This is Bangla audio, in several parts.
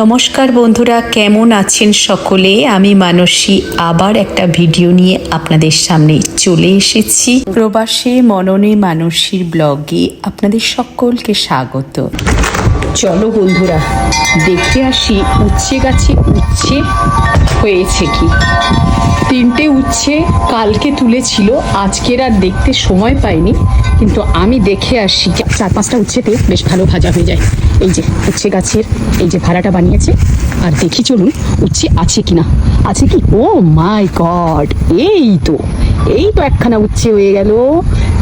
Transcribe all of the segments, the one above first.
নমস্কার বন্ধুরা, কেমন আছেন সকলে? আমি মানসী। আবার একটা ভিডিও নিয়ে আপনাদের সামনে চলে এসেছি। প্রবাসী মননে মানসীর ব্লগে আপনাদের সকলকে স্বাগত। চলো বন্ধুরা দেখে আসি উচ্ছে গাছে উচ্ছে হয়েছে কি? তিনটে উচ্ছে কালকে তুলেছিল, আজকের আর দেখতে সময় পাইনি, কিন্তু আমি দেখে আসি চার পাঁচটা উচ্ছেতে বেশ ভালো ভাজা হয়ে যায়। এই যে উচ্ছে গাছের এই যে ভাড়াটা বানিয়েছে, আর দেখি চলুন উচ্ছে আছে কি না আছে কি? ও মাই গড, এই তো এই তো একখানা উচ্ছে হয়ে গেল।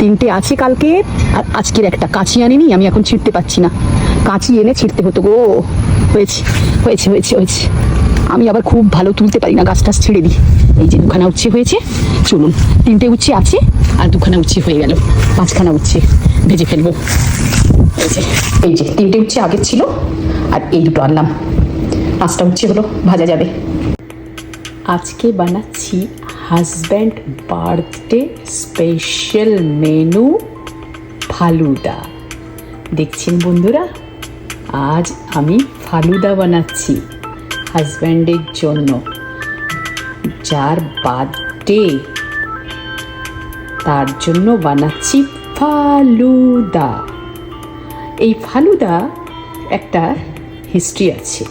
তিনটে আছে কালকে, আর আজকের একটা কাঁচি আনিনি, আমি এখন ছিঁড়তে পারছি না। কাঁচি এনে ছিঁড়তে হতো গো। হয়েছে হয়েছে হয়েছে হয়েছে। আমি আবার খুব ভালো তুলতে পারি না গাছ টাছ ছেড়ে দিই। এই যে দুখানা উচ্ছে হয়েছে, চলুন। তিনটে উচ্ছে আছে, আর দুখানা উচ্ছে হয়ে গেল। পাঁচখানা উচ্ছে ভেজে ফেলব। এই যে এই যে, তিনটে উচ্ছে আগের ছিল, আর এই দুটো আনলাম। পাঁচটা উচ্ছে হলো, ভাজা যাবে। আজকে বানাচ্ছি husband birthday special menu falooda. দেখছেন বন্ধুরা? আজ আমি ফালুদা বানাচ্ছি। হাজব্যান্ডের জন্য, যার বার্থডে, তার জন্য বানাচ্ছি ফালুদা। এই ফালুদা একটা হিস্ট্রি আছে।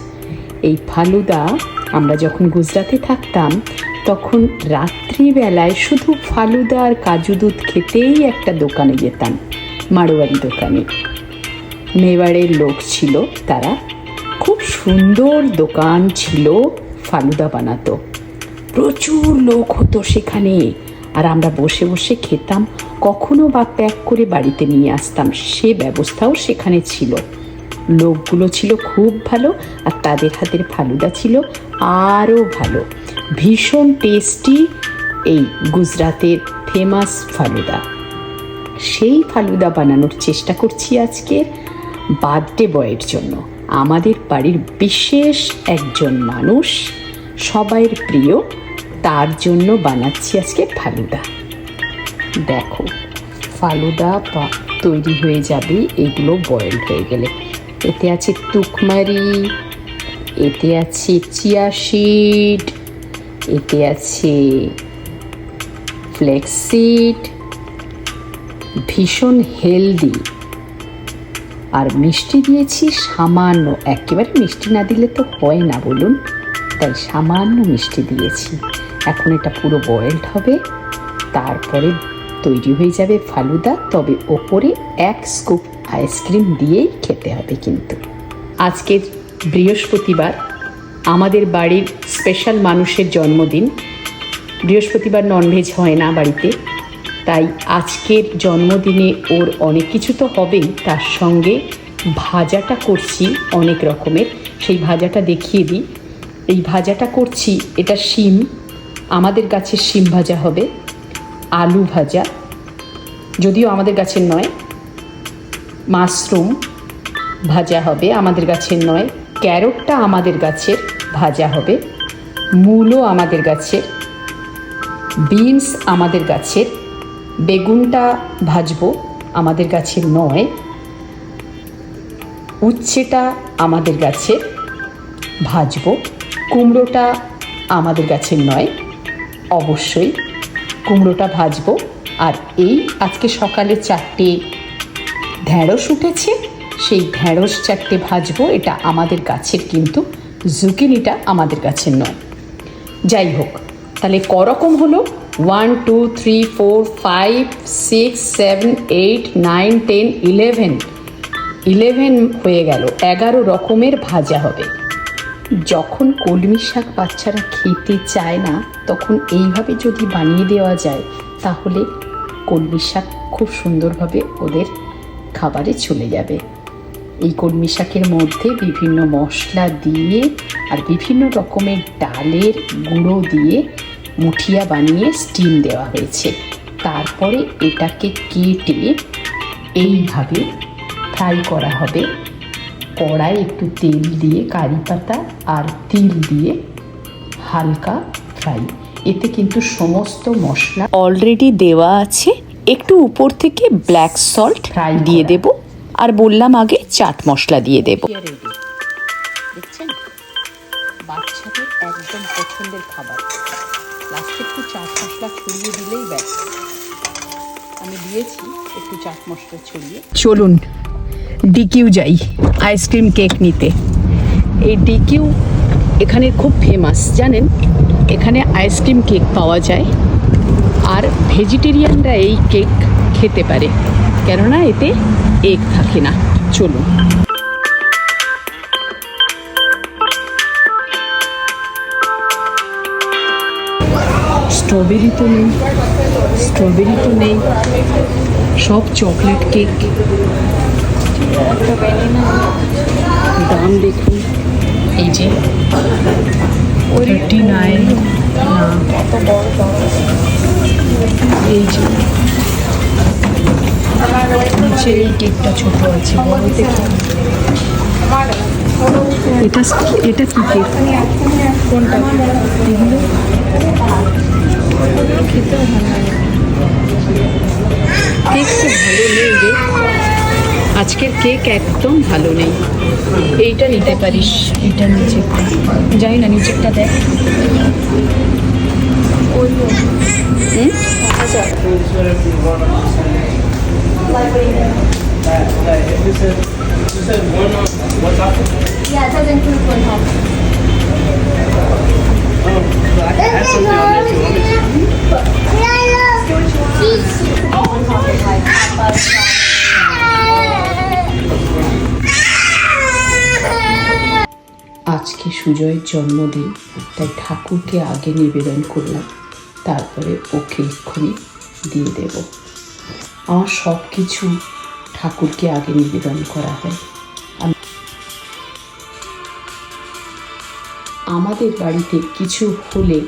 এই ফালুদা আমরা যখন গুজরাটে থাকতাম, তখন রাত্রিবেলায় শুধু ফালুদা আর কাজু দুধ খেতেই একটা দোকানে যেতাম মারোয়ারি দোকানে। মেবাড়ের লোক ছিল তারা। খুব সুন্দর দোকান ছিল ফালুদা বানাতো। প্রচুর লোক হতো সেখানে। আর আমরা বসে বসে খেতাম, কখনো বা প্যাক করে বাড়িতে নিয়ে আসতাম, সে ব্যবস্থাও সেখানে ছিল। লোকগুলো ছিল খুব ভালো আর তাদের হাতের ফালুদা ছিল আরও ভালো। ভীষণ টেস্টি এই গুজরাতের ফেমাস ফালুদা। সেই ফালুদা বানানোর চেষ্টা করছি আজকের বার্থডে বয়ের জন্য। আমাদের বাড়ির বিশেষ একজন মানুষ, সবাইয়ের প্রিয়, তার জন্য বানাচ্ছি আজকে ফালুদা। দেখো, ফালুদা তৈরি হয়ে যাবে, এগুলো বয়েলড হয়ে গেলে। এতে আছে তুকমারি এতে আছে চিয়া সিড এতে আছে ফ্লেক্সিড ভীষণ হেলদি আর মিষ্টি দিয়েছি সামান্য, একেবারে মিষ্টি না দিলে তো হয় না বলুন। তাই সামান্য মিষ্টি দিয়েছি। এখন এটা পুরো বয়েলড হবে। তারপরে তৈরি হয়ে যাবে ফালুদা। তবে ওপরে এক স্কুপ আইসক্রিম দিয়েই খেতে হবে কিন্তু। আজকের বৃহস্পতিবার, আমাদের বাড়ির স্পেশাল মানুষের জন্মদিন। বৃহস্পতিবার ননভেজ হয় না বাড়িতে। তাই আজকের জন্মদিনে ওর অনেক কিছু তো হবেই। তার সঙ্গে ভাজাটা করছি অনেক রকমের। সেই ভাজাটা দেখিয়ে দিই। এই ভাজাটা করছি, এটা শিম। আমাদের গাছের শিম ভাজা হবে, আলু ভাজা। যদিও আমাদের গাছের নয়, মাশরুম ভাজা হবে আমাদের গাছের নয়, ক্যারটটা আমাদের গাছের ভাজা হবে, মূলও আমাদের গাছের বিনস আমাদের গাছের বেগুনটা ভাজবো আমাদের গাছের নয়, উচ্ছেটা আমাদের গাছের ভাজবো, কুমড়োটা আমাদের গাছের নয়, অবশ্যই কুমড়োটা ভাজবো। আর এই আজকে সকালে চারটে ঢ্যাঁড়স উঠেছে, সেই ঢ্যাঁড়স চারটে ভাজবো, এটা আমাদের গাছের কিন্তু জুকিনিটা আমাদের গাছের নয়। যাই হোক, তাহলে করকম হলো? One, two, three, four, five, six, seven, eight, nine, ten, eleven. Eleven হয়ে গেল, এগারো রকমের ভাজা হবে। যখন কলমি শাক বাচ্চারা খেতে চায় না, তখন এইভাবে যদি বানিয়ে দেওয়া যায়, তাহলে কলমি শাক খুব সুন্দরভাবে ওদের খাবারে চলে যাবে। এই কলমি শাকের মধ্যে বিভিন্ন মশলা দিয়ে আর বিভিন্ন রকমের ডালের গুঁড়ো দিয়ে মুঠিয়া বানিয়ে স্টিম দেওয়া হয়েছে। তারপরে এটাকে কেটে এইভাবে ফ্রাই করা হবে। কড়াই একটু তেল দিয়ে কারি পাতা আর তিল দিয়ে হালকা ফ্রাই এতে কিন্তু সমস্ত মশলা অলরেডি দেওয়া আছে। একটু উপর থেকে ব্ল্যাক সল্ট ফ্রাই দিয়ে। দেব। আর বললাম আগে চাট মশলা দিয়ে দেব। দেখছেন? বাচ্চাদের একদম পছন্দের খাবার। লাস্টে একটু চাট মশলা ছড়িয়ে দিলেই ব্যাস। আমি দিয়েছি একটু চাট মশলা ছড়িয়ে। চলুন ডিকিউ যাই আইসক্রিম কেক নিতে। এই ডিকিউ এখানে খুব ফেমাস জানেন? এখানে আইসক্রিম কেক পাওয়া যায়। আর ভেজিটেরিয়ানরা এই কেক খেতে পারে। কেননা এতে এগ থাকে না। চলুন। স্ট্রবেরি তো নেই, স্ট্রবেরি তো নেই, সব চকলেট কেক। দাম দেখুন, এই যে থার্টি নাইন না। এই যে নিচে এই কেকটা ছোট আছে এটা এটা কি কেক কোনটা? এগুলো কেক একদম ভালো নেই। এইটা নিতে পারিস। এটা নিচে যাই না নিচেরটা দেখ। হুম? Yeah, include one hop. আজকে সুজয়ের জন্মদিন, তাই ঠাকুরকে আগে নিবেদন করলাম। তারপরে ওকে এক্ষুনি দিয়ে দেব। আমার সব কিছু ঠাকুরকে আগে নিবেদন করা হয়। আমাদের বাড়িতে কিছু হলে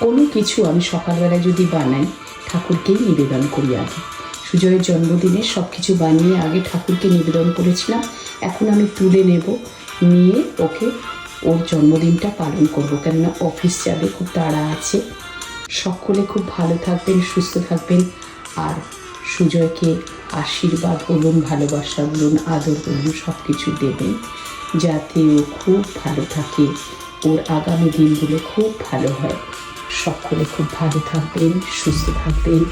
কোনো কিছু আমি সকালবেলা যদি বানাই ঠাকুরকেই নিবেদন করি আগে। সুজয়ের জন্মদিনে সব কিছু বানিয়ে আগে ঠাকুরকে নিবেদন করেছিলাম। এখন আমি তুলে নেব। নিয়ে ওকে ওর জন্মদিনটা পালন করব। কেননা অফিস যাবে, খুব তাড়া আছে। সকলে খুব ভালো থাকবেন, সুস্থ থাকবেন। আর সুজয়কে আশীর্বাদ বলুন, ভালোবাসা বলুন, আদর বলুন সব কিছু দেবেন। যাতে ও খুব ভালো থাকে। ওর আগামী দিনগুলো খুব ভালো হয়। সকলে খুব ভালো থাকবেন, সুস্থ থাকবেন।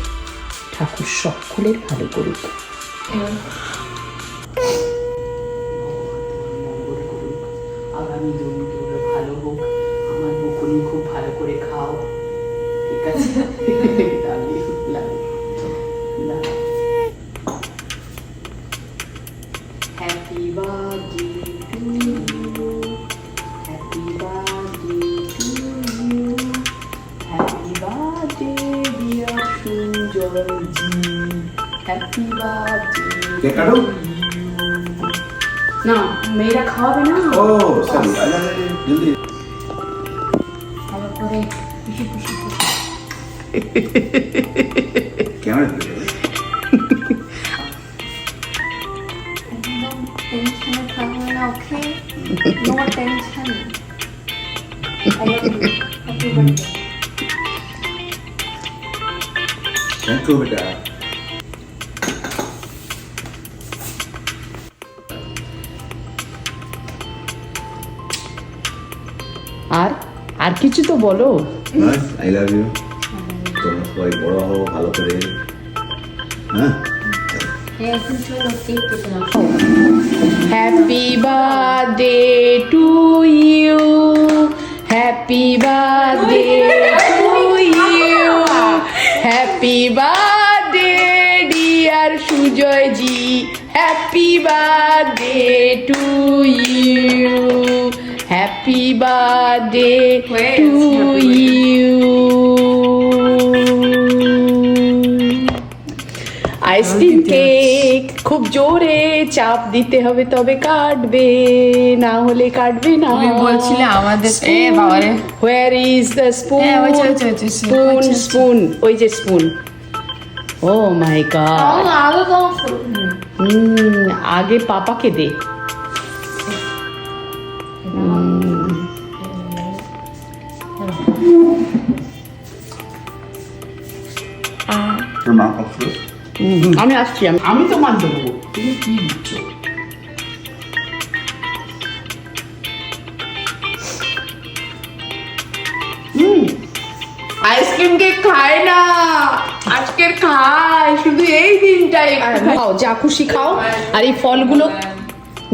ঠাকুর সকলের ভালো করুক। আগামী দিনগুলো ভালো হোক আমার বকুনি খুব ভালো করে খাও। ঠিক আছে? Happy birthday কেক কাটো? to you. না মেয়েরা খাওয়াবে না ও সরি আরে জলদি করে খুশি খুশি ক্যামেরা দিকে টেনশনে থাকবে না okay no tension I love you happy birthday thank you বেটা কিছু তো বলো। বাস আই লাভ ইউ তোমরা সবাই বড় হও ভালো করে। হ্যাঁ? হ্যাঁ happy birthday to you happy birthday to you happy birthday dear Sujoyji happy birthday to you happy birthday to you ice cream cake খুব জোরে চাপ দিতে হবে তবে কাটবে না হলে কাটবে না। তুমি বলছিলে আমাদের এ বাবারে। Where is the spoon spoon ওই যে, স্পুন ওই যে স্পুন ও মাই গড আগে পাপাকে দে। আমি আসছি আমি আমি তো মানতে দেবো তুমি কি দিচ্ছ? আইসক্রিমকে খায় না। আজকের খায় শুধু এই দিনটাই। খাও যা খুশি খাও। আর এই ফলগুলো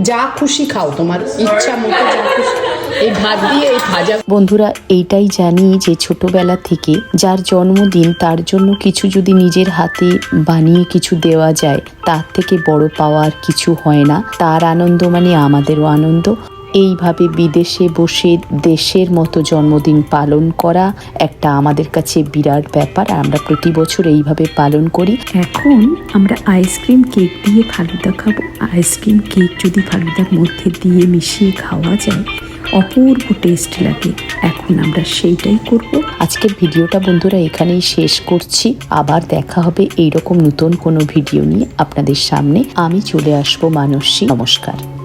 যা খুশি খাও তোমার ইচ্ছা মতো যা খুশি এই ভাত দিয়ে এই ভাজা বন্ধুরা এইটাই জানি যে ছোটবেলা থেকে যার জন্মদিন তার জন্য কিছু যদি নিজের হাতে বানিয়ে কিছু দেওয়া যায় তার থেকে বড় পাওয়ার কিছু হয় না। তার আনন্দ মানে আমাদেরও আনন্দ। এইভাবে বিদেশে বসে দেশের মতো জন্মদিন পালন করা একটা আমাদের কাছে বিরাট ব্যাপার। আর আমরা প্রতি বছর এইভাবে পালন করি। এখন আমরা আইসক্রিম কেক দিয়ে ফালুদা খাব। আইসক্রিম কেক যদি ফালুদার মধ্যে দিয়ে মিশিয়ে খাওয়া যায় অপূর্ব টেস্ট লাগে। এখন আমরা সেইটাই করব। আজকে ভিডিওটা বন্ধুরা এখানেই শেষ করছি। আবার দেখা হবে এইরকম নতুন কোনো ভিডিও নিয়ে আপনাদের সামনে। আমি চলে আসব মানসী। নমস্কার।